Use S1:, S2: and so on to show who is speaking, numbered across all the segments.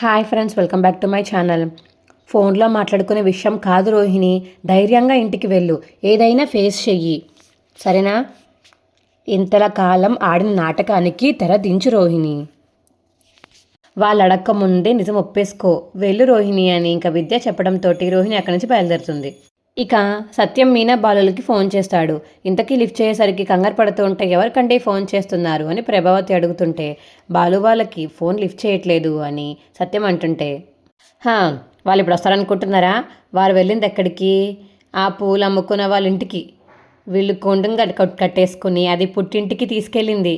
S1: Hi friends welcome back to my channel. ఫోన్లో మాట్లాడుకునే విషయం కాదు రోహిణి. ధైర్యంగా ఇంటికి వెళ్ళు. ఏదైనా ఫేస్ చెయ్యి. సరేనా? ఇంతల కాలం ఆడిన నాటకానికి తెర దించు రోహిణి. వాళ్ళు అడక్క ముందే నిజం ఒప్పేసుకో. వెళ్ళు రోహిణి అని ఇంకా విద్య చెప్పడంతో రోహిణి అక్కడి నుంచి బయలుదేరుతుంది. ఇక సత్యం మీనా బాలులకి ఫోన్ చేస్తాడు. ఇంతకీ లిఫ్ట్ చేసేసరికి కంగారు పడుతూ ఉంటే ఎవరికంటే ఫోన్ చేస్తున్నారు అని ప్రభావతి అడుగుతుంటే బాలు వాళ్ళకి ఫోన్ లిఫ్ట్ చేయట్లేదు అని సత్యం అంటుంటే "హా, వాళ్ళు ఇప్పుడు వస్తారనుకుంటున్నారా? వారు వెళ్ళింది ఎక్కడికి? ఆ పూలు అమ్ముకున్న వాళ్ళ ఇంటికి వీళ్ళు కొండం కట్టేసుకుని అది పుట్టింటికి తీసుకెళ్ళింది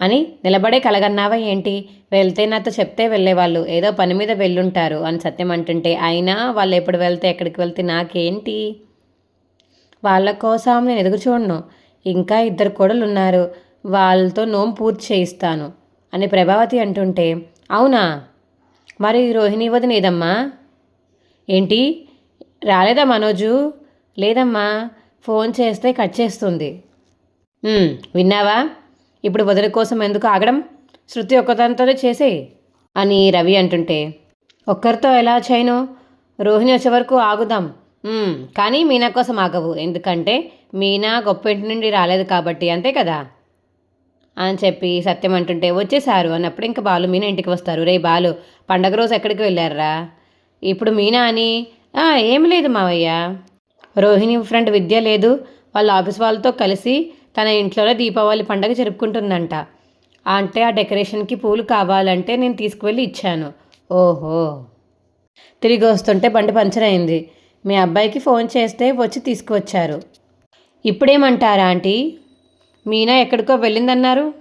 S1: అని నిలబడే కలగన్నావా ఏంటి? వెళ్తే నాతో చెప్తే వెళ్ళేవాళ్ళు. ఏదో పని మీద వెళ్ళుంటారు అని సత్యం అంటుంటే అయినా వాళ్ళు ఎప్పుడు వెళ్తే ఎక్కడికి వెళ్తే నాకేంటి? వాళ్ళ కోసం నేను ఎదురు చూడను. ఇంకా ఇద్దరు కోడలు ఉన్నారు వాళ్ళతో నోము పూర్తి చేయిస్తాను అని ప్రభావతి అంటుంటే అవునా? మరి రోహిణి వదినేదమ్మా? ఏంటి? రాలేదా మనోజు? లేదమ్మా ఫోన్ చేస్తే కట్ చేస్తుంది. విన్నావా? ఇప్పుడు వదిలి కోసం ఎందుకు ఆగడం? శృతి ఒక్కదానితోనే చేసే అని రవి అంటుంటే ఒక్కరితో ఎలా చేయను? రోహిణి వచ్చే వరకు ఆగుదాం. కానీ మీనా కోసం ఆగవు. ఎందుకంటే మీనా గొప్ప ఇంటి నుండి రాలేదు కాబట్టి అంతే కదా? అని చెప్పి సత్యం అంటుంటే వచ్చేసారు అన్నప్పుడు ఇంకా బాలు మీనా ఇంటికి వస్తారు. రే బాలు పండగ రోజు ఎక్కడికి వెళ్ళారా ఇప్పుడు మీనా అని ఏం లేదు మావయ్య. రోహిణి ఫ్రెండ్ విద్య లేదు. వాళ్ళ ఆఫీస్ వాళ్ళతో కలిసి తన ఇంట్లోనే దీపావళి పండగ జరుపుకుంటుందంట. అంటే ఆ డెకరేషన్కి పూలు కావాలంటే నేను తీసుకువెళ్ళి ఇచ్చాను. ఓహో. తిరిగి వస్తుంటే బండి పంచర్ అయింది. మీ అబ్బాయికి ఫోన్ చేస్తే వచ్చి తీసుకువచ్చారు. ఇప్పుడేమంటారా ఆంటీ? మీనా ఎక్కడికో వెళ్ళిందన్నారు.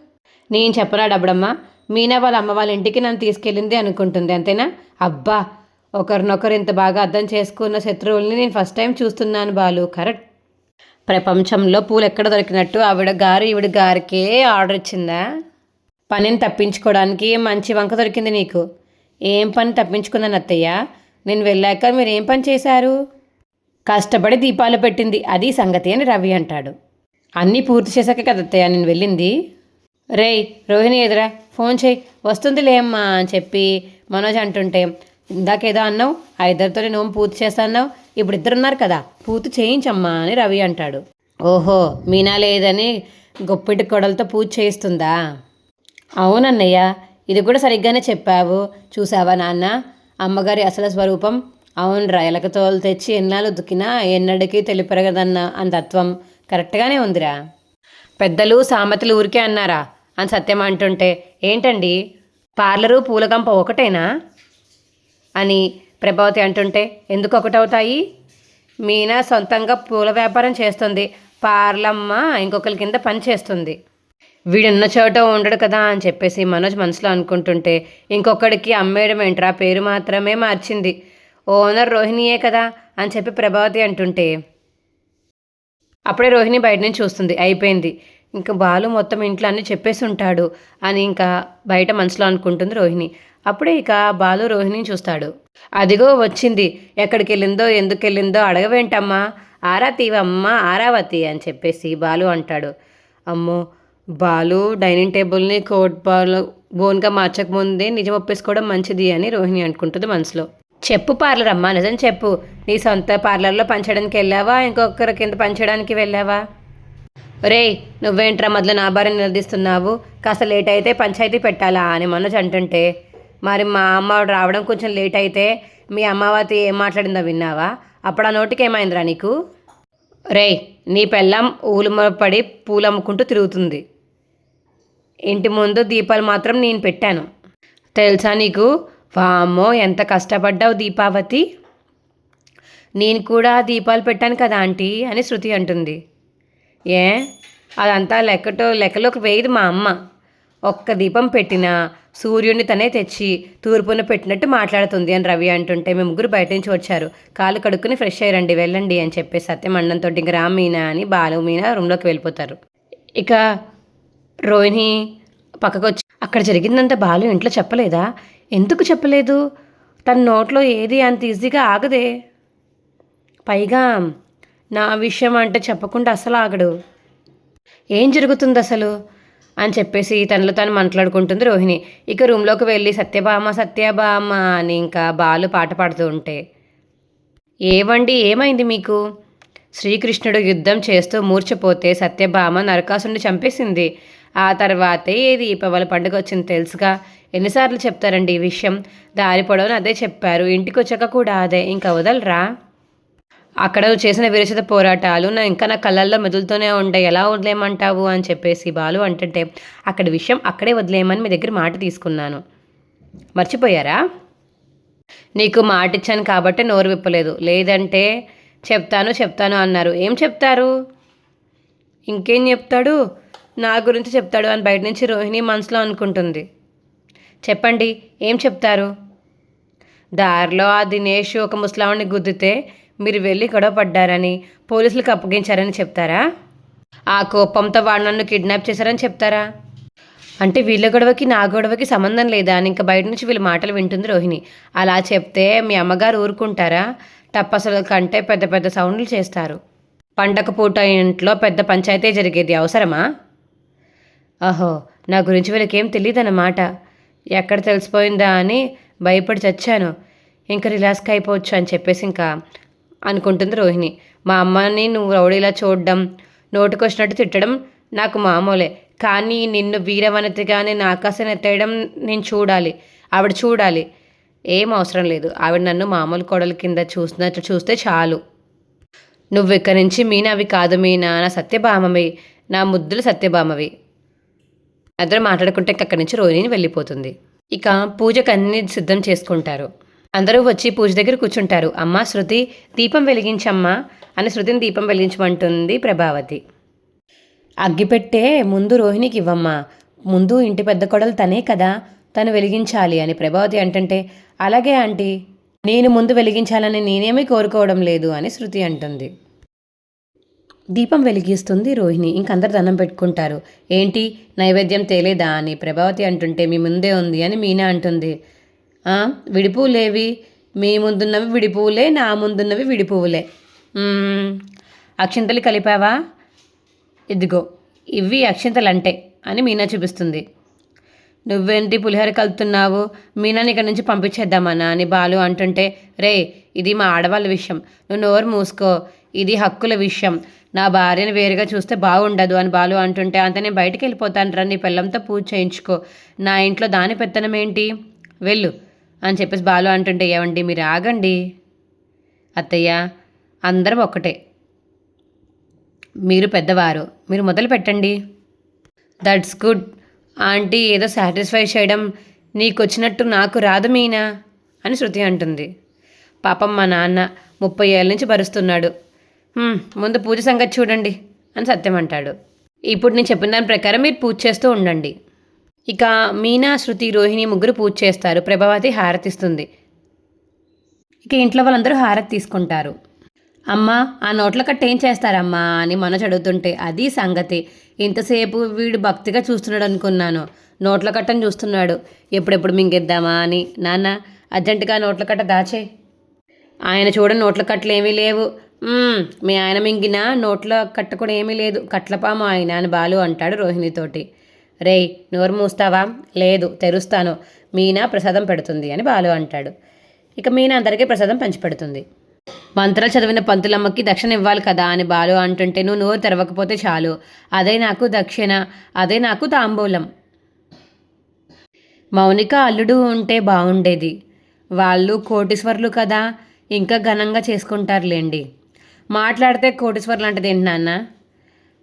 S1: నేను చెప్పనా డబ్బడమ్మ మీనా వాళ్ళ అమ్మ వాళ్ళ ఇంటికి నన్ను తీసుకెళ్ళింది అనుకుంటుంది అంతేనా? అబ్బా ఒకరినొకరు ఇంత బాగా అర్థం చేసుకున్న శత్రువుల్ని నేను ఫస్ట్ టైం చూస్తున్నాను బాలు కరెక్ట్? ప్రపంచంలో పూలు ఎక్కడ దొరికినట్టు ఆవిడ గారు ఈవిడ గారికే ఆర్డర్ ఇచ్చిందా? పనిని తప్పించుకోవడానికి మంచి వంక దొరికింది నీకు. ఏం పని తప్పించుకుందని అత్తయ్య? నేను వెళ్ళాక మీరు ఏం పని చేశారు? కష్టపడి దీపాలు పెట్టింది. అది సంగతి అని రవి అంటాడు. అన్నీ పూర్తి చేశాక కదత్తయ్య నేను వెళ్ళింది. రేయ్ రోహిణి ఎదురా ఫోన్ చేయి. వస్తుంది లేమ్మా అని చెప్పి మనోజ్ అంటుంటే ఇందాకేదో అన్నావు ఆ ఇద్దరితో నేను పూర్తి చేస్తాన్నావు ఇప్పుడు ఇద్దరు ఉన్నారు కదా పూర్తి చేయించమ్మా అని రవి అంటాడు. ఓహో మీనా లేదని గొప్పిటి కొడలతో పూజ చేయిస్తుందా? అవునన్నయ్య ఇది కూడా సరిగ్గానే చెప్పావు. చూసావా నాన్న? అమ్మగారి అసలు స్వరూపం. అవునరా ఎలకతోలు తెచ్చి ఎన్నాళ్ళు ఉతికినా ఎన్నడికి తెలిపరగదన్న అని తత్వం కరెక్ట్గానే ఉందిరా. పెద్దలు సామెతలు ఊరికే అన్నారా అని సత్యం అంటుంటే ఏంటండి? పార్లరు పూలగంప ఒకటేనా? అని ప్రభావతి అంటుంటే ఎందుకు ఒకటవుతాయి? మీనా సొంతంగా పూల వ్యాపారం చేస్తుంది. పార్లమ్మ ఇంకొకరి కింద పని చేస్తుంది. వీడున్న చోట ఉండడు కదా అని చెప్పేసి మనోజ్ మనసులో అనుకుంటుంటే ఇంకొకడికి అమ్మేయడం ఏంట్రా? పేరు మాత్రమే మార్చింది. ఓనర్ రోహిణియే కదా అని చెప్పి ప్రభావతి అంటుంటే అప్పుడే రోహిణి బయట నుంచి చూస్తుంది. అయిపోయింది. ఇంకా బాలు మొత్తం ఇంట్లో అన్నీ చెప్పేసి ఉంటాడు అని ఇంకా బయట మనసులో అనుకుంటుంది రోహిణి. అప్పుడే ఇక బాలు రోహిణిని చూస్తాడు. అదిగో వచ్చింది. ఎక్కడికి వెళ్ళిందో ఎందుకు వెళ్ళిందో అడగవేంటమ్మా? ఆరా తీవమ్మ ఆరావతి అని చెప్పేసి బాలు అంటాడు. అమ్మో బాలు డైనింగ్ టేబుల్ని కోట్ బాల్ బోన్గా మార్చకముందే నిజం ఒప్పేసుకోవడం మంచిది అని రోహిణి అనుకుంటుంది మనసులో. చెప్పు పార్లర్ అమ్మా నిజం చెప్పు. నీ సొంత పార్లర్లో పంచడానికి వెళ్ళావా? ఇంకొకరి కింద పంచడానికి వెళ్ళావా? రే నువ్వేంట్రా మొదలు నా భార్య నిలదీస్తున్నావు? కాస్త లేట్ అయితే పంచాయతీ పెట్టాలా అని మనోజ్ అంటుంటే మరి మా అమ్మ రావడం కొంచెం లేట్ అయితే మీ అమ్మావతి ఏం మాట్లాడిందో విన్నావా? అప్పుడు ఆ నోటికి ఏమైందిరా నీకు? రేయ్ నీ పెళ్ళం ఊలు పడి తిరుగుతుంది. ఇంటి ముందు దీపాలు మాత్రం నేను పెట్టాను. తెలుసా నీకు? వామ్మో ఎంత కష్టపడ్డావు దీపావతి. నేను కూడా దీపాలు పెట్టాను కదా ఆంటీ అని శృతి అంటుంది. ఏ? అదంతా లెక్కటో లెక్కలోకి వేయదు మా అమ్మ. ఒక్క దీపం పెట్టినా సూర్యుడిని తనే తెచ్చి తూర్పున పెట్టినట్టు మాట్లాడుతుంది అని రవి అంటుంటే మేము ముగ్గురు బయట నుంచి వచ్చారు. కాలు కడుక్కుని ఫ్రెష్ అయ్యారండి వెళ్ళండి అని చెప్పి సత్యం అన్నంతో ఇంక రా మీనా అని బాలు మీనా రూమ్లోకి వెళ్ళిపోతారు. ఇక రోహిణి పక్కకు వచ్చి అక్కడ జరిగిందంతా బాలు ఇంట్లో చెప్పలేదా? ఎందుకు చెప్పలేదు? తన నోట్లో ఏది అంత ఈజీగా ఆగదే. పైగా నా విషయం అంటే చెప్పకుండా అసలు ఆగడు. ఏం జరుగుతుంది అసలు అని చెప్పేసి తనలో తను మాట్లాడుకుంటుంది రోహిణి. ఇక రూమ్లోకి వెళ్ళి సత్యభామ సత్యభామ అని ఇంకా బాలు పాట పాడుతూ ఉంటే ఏవండి ఏమైంది మీకు? శ్రీకృష్ణుడు యుద్ధం చేస్తూ మూర్చపోతే సత్యభామ నరకాసుని చంపేసింది. ఆ తర్వాతే ఏ దీపావళి పండుగ వచ్చింది తెలుసుగా. ఎన్నిసార్లు చెప్తారండి ఈ విషయం? దారి పొడవని అదే చెప్పారు. ఇంటికి వచ్చాక కూడా అదే. ఇంకా వదలరా? అక్కడ చేసిన విరచిత పోరాటాలు నా ఇంకా నా కళ్ళల్లో మెదులుతూనే ఉంటాయి. ఎలా వదిలేయమంటావు అని చెప్పేసి బాలు అంటుంటే అక్కడ విషయం అక్కడే వదిలేయమని మీ దగ్గర మాట తీసుకున్నాను. మర్చిపోయారా? నీకు మాట ఇచ్చాను కాబట్టి నోరు విప్పలేదు. లేదంటే చెప్తాను చెప్తాను అన్నారు. ఏం చెప్తారు? ఇంకేం చెప్తాడు? నా గురించి చెప్తాడు అని బయట నుంచి రోహిణి మనసులో అనుకుంటుంది. చెప్పండి ఏం చెప్తారు? దారిలో ఆ దినేష్ ఒక ముసలావుని గుద్దితే మీరు వెళ్ళి గొడవ పడ్డారని పోలీసులకు అప్పగించారని చెప్తారా? ఆ కోపంతో వాడు నన్ను కిడ్నాప్ చేశారని చెప్తారా? అంటే వీళ్ళ గొడవకి నా గొడవకి సంబంధం లేదా అని ఇంకా బయట నుంచి వీళ్ళ మాటలు వింటుంది రోహిణి. అలా చెప్తే మీ అమ్మగారు ఊరుకుంటారా? తప్పసలు కంటే పెద్ద పెద్ద సౌండ్లు చేస్తారు. పండగ పూట ఇంట్లో పెద్ద పంచాయతీ జరిగేది అవసరమా? అహో నా గురించి వీళ్ళకేం తెలియదన్నమాట ఎక్కడ తెలిసిపోయిందా అని భయపడి చచ్చాను. ఇంకా రిలాక్స్ అయిపోవచ్చు అని చెప్పేసి ఇంకా అనుకుంటుంది రోహిణి. మా అమ్మని నువ్వు రౌడీలా చూడడం నోటికొచ్చినట్టు తిట్టడం నాకు మామూలే. కానీ నిన్ను వీరవనతిగానే నా ఆకాశం ఎత్తేయడం నేను చూడాలి. ఆవిడ చూడాలి. ఏం అవసరం లేదు. ఆవిడ నన్ను మామూలు కొడల కింద చూసినట్టు చూస్తే చాలు. నువ్వు ఇక్కడి నుంచి మీనావి కాదు మీనా. నా సత్యభామవి. నా ముద్దులు సత్యభామవి. అందరూ మాట్లాడుకుంటే అక్కడి నుంచి రోహిణి వెళ్ళిపోతుంది. ఇక పూజకు అన్ని సిద్ధం చేసుకుంటారు. అందరూ వచ్చి పూజ దగ్గర కూర్చుంటారు. అమ్మ శృతి దీపం వెలిగించమ్మా అని శృతిని దీపం వెలిగించమంటుంది ప్రభావతి. అగ్గిపెట్టే ముందు రోహిణికి ఇవ్వమ్మా. ముందు ఇంటి పెద్ద కొడలు తనే కదా తను వెలిగించాలి అని ప్రభావతి అంటుంటే అలాగే ఆంటీ నేను ముందు వెలిగించాలని నేనేమీ కోరుకోవడం లేదు అని శృతి అంటుంది. దీపం వెలిగిస్తుంది రోహిణి ఇంకందరు దండం పెట్టుకుంటారు. ఏంటి నైవేద్యం తేలేదా అని ప్రభావతి అంటుంటే మీ ముందే ఉంది అని మీనా అంటుంది. విడిపువ్వులేవి మీ ముందున్నవి విడిపువ్వులే నా ముందున్నవి విడిపువ్వులే అక్షింతలు కలిపావా? ఇదిగో ఇవి అక్షింతలు అంటే అని మీనా చూపిస్తుంది. నువ్వేంటి పులిహోర కలుపుతున్నావు? మీనాని ఇక్కడి నుంచి పంపించేద్దామన్నా అని బాలు అంటుంటే రే ఇది మా ఆడవాళ్ళ విషయం. నువ్వు నోరు మూసుకో. ఇది హక్కుల విషయం. నా భార్యను వేరుగా చూస్తే బాగుండదు అని బాలు అంటుంటే అంత నేను బయటికి వెళ్ళిపోతాను రా నీ పిల్లంతో పూజ చేయించుకో. నా ఇంట్లో దాని పెత్తనం ఏంటి వెళ్ళు. అని చెప్పేసి బాలు అంటుంటే ఏమండి మీరు ఆగండి. అత్తయ్య అందరం ఒక్కటే. మీరు పెద్దవారు. మీరు మొదలు పెట్టండి. దట్స్ గుడ్ ఆంటీ ఏదో సాటిస్ఫై చేయడం నీకు వచ్చినట్టు నాకు రాదు మీనా? అని శృతి అంటుంది. పాపం మా నాన్న ముప్పై ఏళ్ళ నుంచి భరుస్తున్నాడు. ముందు పూజ సంగతి చూడండి అని సత్యం అంటాడు. ఇప్పుడు నేను చెప్పిన దాని ప్రకారం మీరు పూజ చేస్తూ ఉండండి. ఇక మీనా శృతి రోహిణి ముగ్గురు పూజ చేస్తారు. ప్రభావతి హారతిస్తుంది. ఇక ఇంట్లో వాళ్ళందరూ హారతి తీసుకుంటారు. అమ్మా ఆ నోట్ల కట్ట ఏం చేస్తారమ్మా అని మనసు అడుగుతుంటే అది సంగతి. ఇంతసేపు వీడు భక్తిగా చూస్తున్నాడు అనుకున్నాను. నోట్ల కట్టని చూస్తున్నాడు. ఎప్పుడెప్పుడు మింగిద్దామా అని. నాన్న అర్జెంటుగా నోట్ల కట్ట దాచే. ఆయన చూడ నోట్ల కట్టలు ఏమీ లేవు. మీ ఆయన మింగిన నోట్ల కట్ట కూడా ఏమీ లేదు. కట్లపాము ఆయన అని బాలు అంటాడు రోహిణితోటి. రేయ్ నోరు మూస్తావా? లేదు తెరుస్తాను. మీనా ప్రసాదం పెడుతుంది అని బాలు అంటాడు. ఇక మీనా అందరికీ ప్రసాదం పంచిపెడుతుంది మంత్రాలు చదివిన పంతులమ్మకి దక్షిణ ఇవ్వాలి కదా అని బాలు అంటుంటే నువ్వు నోరు తెరవకపోతే చాలు. అదే నాకు దక్షిణ అదే నాకు తాంబూలం. మౌనిక అల్లుడు ఉంటే బాగుండేది. వాళ్ళు కోటీశ్వర్లు కదా ఇంకా ఘనంగా చేసుకుంటారులేండి. మాట్లాడితే కోటీశ్వర్లు అంటే ఏంటి నాన్న?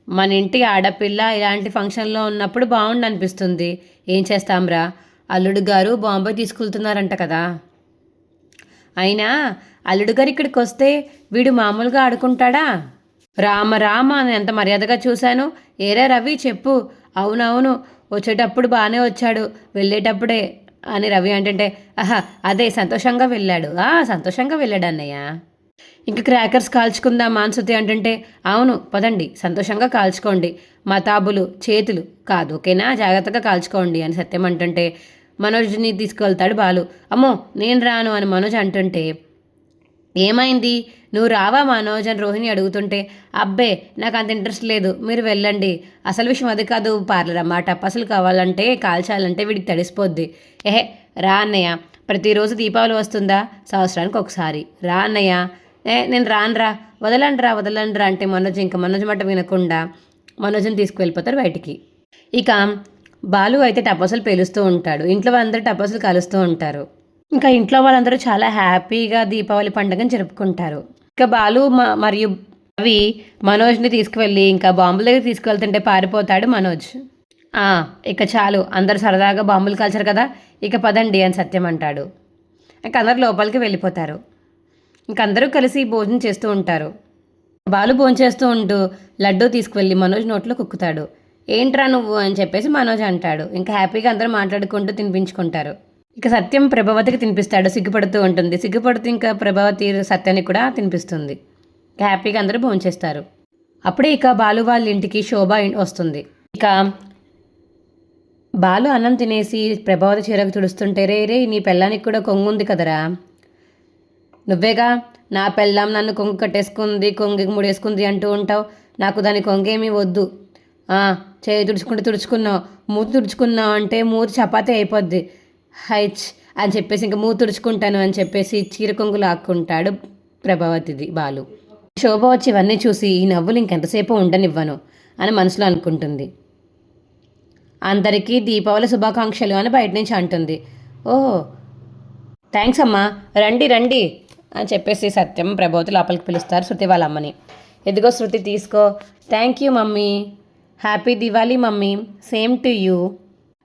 S1: మన ఇంటి ఆడపిల్ల ఇలాంటి ఫంక్షన్లో ఉన్నప్పుడు బాగుండు అనిపిస్తుంది. ఏం చేస్తాంరా? అల్లుడు గారు బాంబే తీసుకెళ్తున్నారంట కదా. అయినా అల్లుడు గారు ఇక్కడికి వస్తే వీడు మామూలుగా ఆడుకుంటాడా? రామ రామ అని ఎంత మర్యాదగా చూశాను. ఏరా రవి చెప్పు. అవునవును వచ్చేటప్పుడు బాగానే వచ్చాడు. వెళ్ళేటప్పుడే అని రవి అంటే ఆహా అదే సంతోషంగా వెళ్ళాడు. ఆ సంతోషంగా వెళ్ళాడు అన్నయ్య. ఇంక క్రాకర్స్ కాల్చుకుందామా అని అంటుంటే అవును పదండి సంతోషంగా కాల్చుకోండి. మతాబులు చేతులు కాదు ఓకేనా? జాగ్రత్తగా కాల్చుకోండి అని సత్యం అంటుంటే మనోజ్ని తీసుకువెళ్తాడు బాలు. అమ్మో నేను రాను అని మనోజ్ అంటుంటే ఏమైంది? నువ్వు రావా? మనోజ్ అని రోహిణి అడుగుతుంటే అబ్బే నాకు అంత ఇంట్రెస్ట్ లేదు. మీరు వెళ్ళండి. అసలు విషయం అది కాదు. పార్లర్ అమ్మ టపాసులు కావాలంటే కాల్చాలంటే వీడికి తడిసిపోద్ది. ఏహే రా అన్నయ్య. ప్రతిరోజు దీపావళి వస్తుందా? సంవత్సరానికి ఒకసారి. రా అన్నయ్య. ఏ నేను రాను రా వదలండి రా వదలండి రా అంటే మనోజ్ ఇంకా మనోజ్ మాట వినకుండా మనోజ్ని తీసుకువెళ్ళిపోతారు బయటికి. ఇక బాలు అయితే టపాసులు పేలుస్తూ ఉంటాడు. ఇంట్లో వాళ్ళందరూ టపాసులు కలుస్తూ ఉంటారు. ఇంకా ఇంట్లో వాళ్ళందరూ చాలా హ్యాపీగా దీపావళి పండుగను జరుపుకుంటారు. ఇక బాలు మ- మరియు అవి మనోజ్ని తీసుకువెళ్ళి ఇంకా బాంబుల దగ్గర తీసుకువెళ్తుంటే పారిపోతాడు మనోజ్. ఇక చాలు అందరు సరదాగా బాంబులు కాల్చారు కదా ఇక పదండి అని సత్యం అంటాడు. ఇంక అందరు లోపలికి వెళ్ళిపోతారు. ఇంక అందరూ కలిసి భోజనం చేస్తూ ఉంటారు. బాలు భోంచేస్తూ ఉంటూ లడ్డూ తీసుకువెళ్ళి మనోజ్ నోట్లో కుక్కుతాడు. ఏంట్రా నువ్వు? అని చెప్పేసి మనోజ్ అంటాడు. ఇంకా హ్యాపీగా అందరూ మాట్లాడుకుంటూ తినిపించుకుంటారు. ఇక సత్యం ప్రభావతికి తినిపిస్తాడు. సిగ్గుపడుతూ ఉంటుంది. సిగ్గుపడుతూ ఇంకా ప్రభావతి సత్యాన్ని కూడా తినిపిస్తుంది. హ్యాపీగా అందరూ భోంచేస్తారు అప్పుడే ఇక బాలు వాళ్ళ ఇంటికి శోభ వస్తుంది. ఇక బాలు అన్నం తినేసి ప్రభావతి చీరకు తుడుస్తుంటే రే రే నీ పెళ్ళానికి కూడా కొంగుంది కదరా? నువ్వేగా నా పెళ్ళాం నన్ను కొంగు కట్టేసుకుంది కొంగు ముడేసుకుంది అంటూ ఉంటావు. నాకు దాని కొంగేమీ వద్దు. చేయి తుడుచుకుంటే తుడుచుకున్నావు. మూతి తుడుచుకున్నావు అంటే మూతి చపాతీ అయిపోద్ది. హైచ్ అని చెప్పేసి ఇంకా మూతి తుడుచుకుంటాను అని చెప్పేసి చీర కొంగు లాక్కుంటాడు ప్రభావతిది బాలు. శోభ వచ్చి ఇవన్నీ చూసి ఈ నవ్వులు ఇంకెంతసేపు ఉండనివ్వను అని మనసులో అనుకుంటుంది. అందరికీ దీపావళి శుభాకాంక్షలు అని బయట నుంచి అంటుంది. ఓ థ్యాంక్స్ అమ్మా. రండి రండి. అని చెప్పేసి సత్యం ప్రభోతి లోపలికి పిలుస్తారు శృతి వాళ్ళ అమ్మని. ఎదిగో శృతి తీసుకో. Thank you mummy. Happy Diwali mummy. Same to you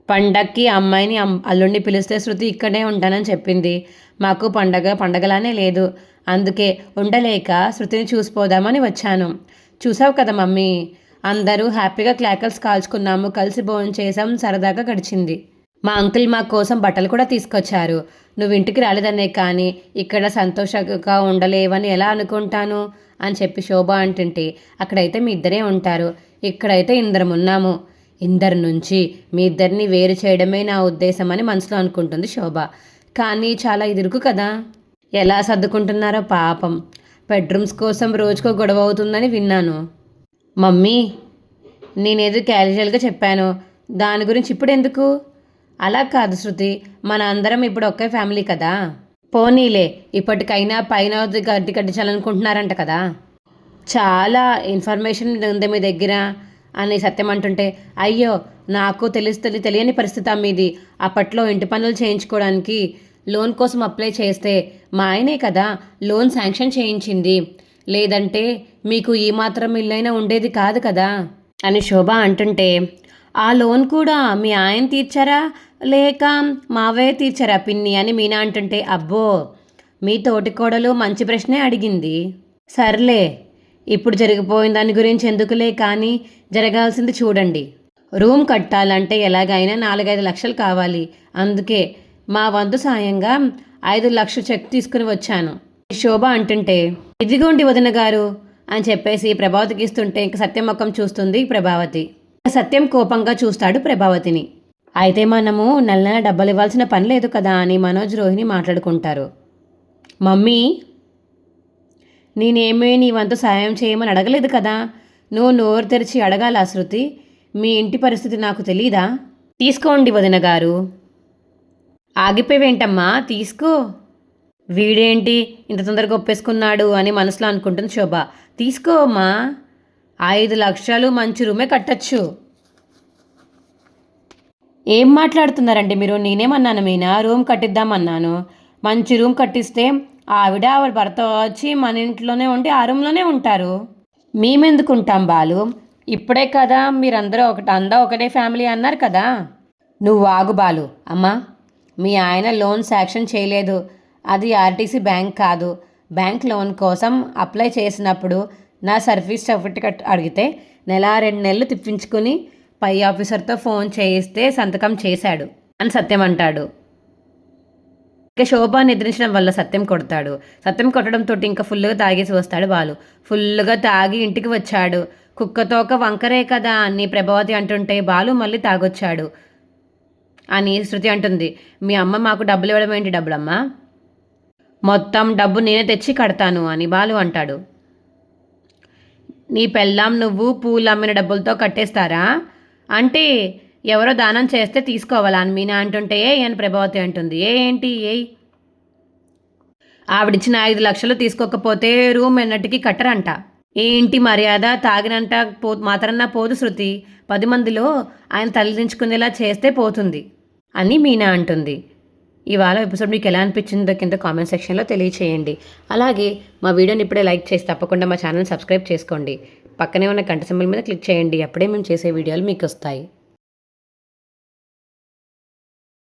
S1: పండక్కి అమ్మాయిని అల్లుండి పిలిస్తే శృతి ఇక్కడే ఉంటానని చెప్పింది. మాకు పండగ పండగలానే లేదు. అందుకే ఉండలేక శృతిని చూసిపోదామని వచ్చాను. చూసావు కదా మమ్మీ? అందరూ హ్యాపీగా క్లాకల్స్ కాల్చుకున్నాము కలిసి భోజనం చేసాం సరదాగా గడిచింది. మా అంకుల్ మా కోసం బట్టలు కూడా తీసుకొచ్చారు. నువ్వు ఇంటికి రాలేదనే కానీ ఇక్కడ సంతోషంగా ఉండలేవని ఎలా అనుకుంటాను? అని చెప్పి శోభ అంటుంటే అక్కడైతే మీ ఇద్దరే ఉంటారు. ఇక్కడైతే ఇందరం ఉన్నాము. ఇందరి నుంచి మీ ఇద్దరిని వేరు చేయడమే నా ఉద్దేశం అని మనసులో అనుకుంటుంది శోభ. కానీ చాలా ఎదురుకు కదా? ఎలా సర్దుకుంటున్నారో పాపం. బెడ్రూమ్స్ కోసం రోజుకో గొడవ అవుతుందని విన్నాను. మమ్మీ నేనేదో క్యాజువల్గా చెప్పాను. దాని గురించి ఇప్పుడు ఎందుకు అలా కాదు శృతి మన అందరం ఇప్పుడు ఒకే ఫ్యామిలీ కదా? పోనీలే ఇప్పటికైనా పైన గడ్డి కట్టించాలనుకుంటున్నారంట కదా? చాలా ఇన్ఫర్మేషన్ ఉంది మీ దగ్గర అని సత్యం అంటుంటే అయ్యో నాకు తెలుస్తుంది తెలియని పరిస్థితి మీది. అప్పట్లో ఇంటి పనులు చేయించుకోవడానికి లోన్ కోసం అప్లై చేస్తే మా ఆయనే కదా లోన్ శాంక్షన్ చేయించింది. లేదంటే మీకు ఈ మాత్రం ఇల్లైనా ఉండేది కాదు కదా? అని శోభ అంటుంటే ఆ లోన్ కూడా మీ ఆయన తీర్చారా? లేక మావే తీర్చారా పిన్ని అని మీనా అంటుంటే అబ్బో మీ తోటికోడలు మంచి ప్రశ్నే అడిగింది. సర్లే ఇప్పుడు జరిగిపోయిన దాని గురించి ఎందుకులే కానీ జరగాల్సింది చూడండి. రూమ్ కట్టాలంటే ఎలాగైనా నాలుగైదు లక్షలు కావాలి. అందుకే మా వంతు సాయంగా ఐదు లక్షలు చెక్ తీసుకుని వచ్చాను. శోభ అంటుంటే ఇదిగోండి వదిన గారు అని చెప్పేసి ప్రభావతికి ఇస్తుంటే ఇంక సత్యం ముఖం చూస్తుంది ప్రభావతి. సత్యం కోపంగా చూస్తాడు ప్రభావతిని. అయితే మనము నెల నెల డబ్బులు ఇవ్వాల్సిన పని లేదు కదా అని మనోజ్ రోహిణి మాట్లాడుకుంటారు. మమ్మీ నేనేమీ నీ వంతు సాయం చేయమని అడగలేదు కదా? నువ్వు నోరు తెరిచి అడగాల శృతి? మీ ఇంటి పరిస్థితి నాకు తెలీదా? తీసుకోండి వదిన గారు. ఆగిపోయేవేంటమ్మా? తీసుకో. వీడేంటి ఇంత తొందరగా ఒప్పేసుకున్నాడు అని మనసులో అనుకుంటుంది శోభ. తీసుకో అమ్మా. ఐదు లక్షలు మంచి రూమే కట్టచ్చు. ఏం మాట్లాడుతున్నారండి మీరు? నేనేమన్నాను మీనా? రూమ్ కట్టిద్దామన్నాను. మంచి రూమ్ కట్టిస్తే ఆవిడ ఆవిడ భర్త వచ్చి మన ఇంట్లోనే ఉండి ఆ రూమ్లోనే ఉంటారు. మేమెందుకుంటాం బాలు? ఇప్పుడే కదా మీరందరూ ఒకటి అందా ఒకటే ఫ్యామిలీ అన్నారు కదా? నువ్వు ఆగు బాలు. అమ్మా మీ ఆయన లోన్ శాంక్షన్ చేయలేదు. అది ఆర్టీసీ బ్యాంక్ కాదు. బ్యాంక్ లోన్ కోసం అప్లై చేసినప్పుడు నా సర్వీస్ సర్టిఫికెట్ అడిగితే నెల రెండు నెలలు తిప్పించుకుని పై ఆఫీసర్తో ఫోన్ చేయిస్తే సంతకం చేశాడు అని సత్యం అంటాడు. ఇక శోభ నిద్రించడం వల్ల సత్యం కొడతాడు. సత్యం కొట్టడంతో ఇంకా ఫుల్గా తాగేసి వస్తాడు బాలు. ఫుల్గా తాగి ఇంటికి వచ్చాడు. కుక్కతో ఒక వంకరే కదా అని ప్రభావతి అంటుంటే బాలు మళ్ళీ తాగొచ్చాడు అని శృతి అంటుంది. మీ అమ్మ మాకు డబ్బులు ఇవ్వడం ఏంటి డబ్బులమ్మ? మొత్తం డబ్బు నేనే తెచ్చి కడతాను అని బాలు అంటాడు. నీ పెళ్ళాం నువ్వు పూలు అమ్మిన డబ్బులతో కట్టేస్తారా? అంటే ఎవరో దానం చేస్తే తీసుకోవాలా అని మీనా అంటుంటే ఏ అని ప్రభావతి అంటుంది. ఏ ఏంటి ఏ? ఆవిడిచ్చిన ఐదు లక్షలు తీసుకోకపోతే రూమ్ ఎన్నటికి కట్టరంట. ఏంటి మర్యాద? తాగినంట పో మాత్రన్నా పోదు శృతి. పది మందిలో ఆయన తల్లిదించుకునేలా చేస్తే పోతుంది అని మీనా అంటుంది. ఇవాళ ఎపిసోడ్ మీకు ఎలా అనిపించిందో కింద కామెంట్ సెక్షన్లో తెలియచేయండి. అలాగే మా వీడియోని ఇప్పుడే లైక్ చేసి తప్పకుండా మా ఛానల్ సబ్స్క్రైబ్ చేసుకోండి. పక్కనే ఉన్న గంట సింబల్ మీద క్లిక్ చేయండి. అప్పుడే మేము చేసే వీడియోలు మీకు వస్తాయి